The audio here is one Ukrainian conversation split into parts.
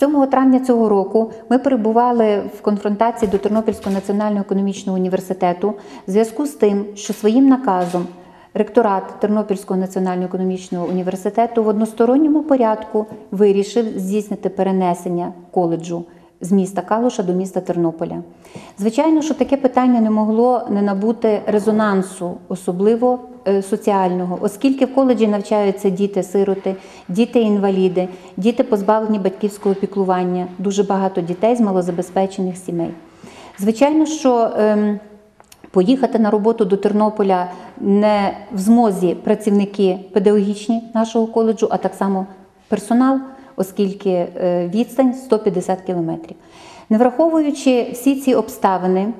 7 травня цього року ми перебували в конфронтації до Тернопільського національного економічного університету в зв'язку з тим, що своїм наказом ректорат Тернопільського національного економічного університету в односторонньому порядку вирішив здійснити перенесення коледжу з міста Калуша до міста Тернополя. Звичайно, що таке питання не могло не набути резонансу, особливо е, соціального, оскільки в коледжі навчаються діти-сироти, діти-інваліди, діти позбавлені батьківського піклування, дуже багато дітей з малозабезпечених сімей. Звичайно, що ем, поїхати на роботу до Тернополя не в змозі працівники педагогічні нашого коледжу, а так само персонал, оскільки е, відстань 150 кілометрів. Не враховуючи всі ці обставини,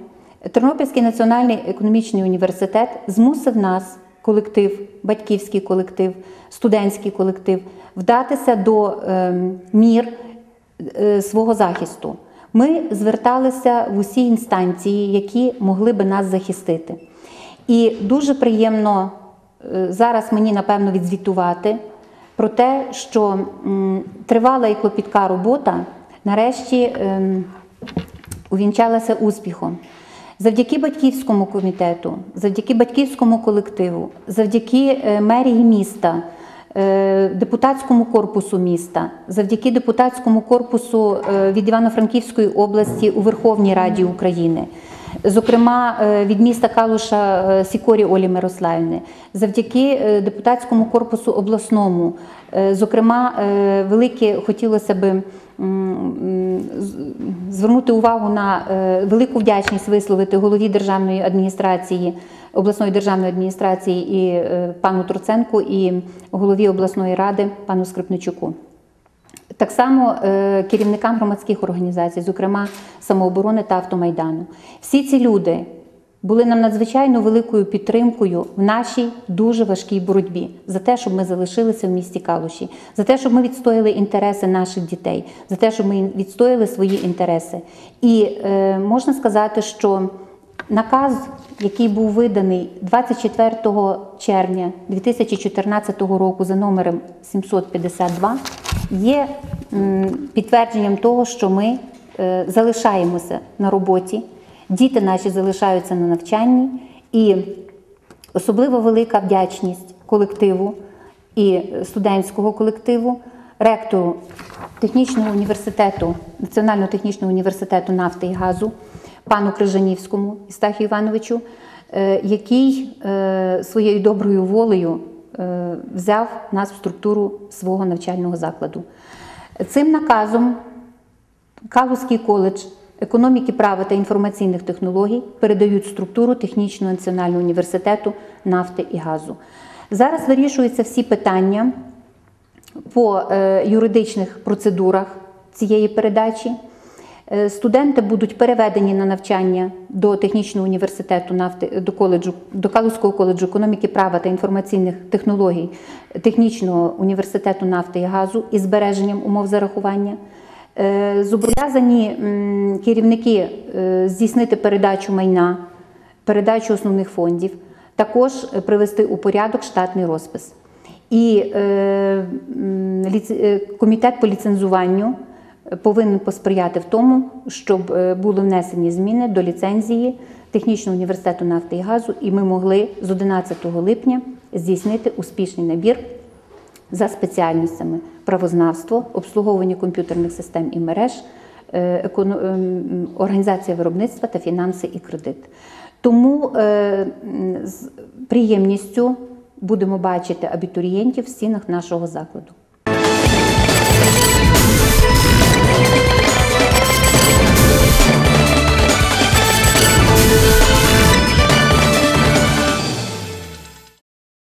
Тернопільський національний економічний університет змусив нас, колектив, батьківський колектив, студентський колектив, вдатися до ем, мір е, свого захисту. Ми зверталися в усі інстанції, які могли би нас захистити. І дуже приємно е, зараз мені напевно відзвітувати про те, що тривала і клопітка робота нарешті ем, увінчалася успіхом. Завдяки батьківському комітету, завдяки батьківському колективу, завдяки е, мерії міста, депутатському корпусу міста, завдяки депутатському корпусу е, від Івано-Франківської області у Верховній Раді України. Зокрема, е, від міста Калуша е, Сікорі Олі Мирославівни, завдяки е, депутатському корпусу обласному. Е, Зокрема, е, велике хотілося би звернути увагу на е, велику вдячність висловити голові державної адміністрації, обласної державної адміністрації і е, пану Троценку, і голові обласної ради пану Скрипничуку. Так само е, керівникам громадських організацій, зокрема самооборони та автомайдану. Всі ці люди були нам надзвичайно великою підтримкою в нашій дуже важкій боротьбі за те, щоб ми залишилися в місті Калуші, за те, щоб ми відстояли інтереси наших дітей, за те, щоб ми відстояли свої інтереси. І е, можна сказати, що наказ, який був виданий 24 червня 2014 року за номером 752, є підтвердженням того, що ми е, залишаємося на роботі, діти наші залишаються на навчанні, і особливо велика вдячність колективу і студентського колективу, ректору технічного університету, Національного технічного університету нафти і газу, пану Крижанівському Істахію Івановичу, е, який е, своєю доброю волею е, взяв нас в структуру свого навчального закладу. Цим наказом Калузький коледж економіки права та інформаційних технологій передають структуру Технічного національного університету нафти і газу. Зараз вирішуються всі питання по юридичних процедурах цієї передачі. Е, Студенти будуть переведені на навчання до технічного університету нафти до коледжу до Калузького коледжу економіки права та інформаційних технологій технічного університету нафти і газу із збереженням умов зарахування. Е, Зобов'язані керівники е, здійснити передачу майна, передачу основних фондів, також привести у порядок штатний розпис. І комітет по ліцензуванню повинен посприяти в тому, щоб е, були внесені зміни до ліцензії Технічного університету нафти і газу, і ми могли з 11 липня здійснити успішний набір за спеціальностями правознавство, обслуговування комп'ютерних систем і мереж, е, ем, організація виробництва та фінанси і кредит. Тому е, з приємністю будемо бачити абітурієнтів в стінах нашого закладу.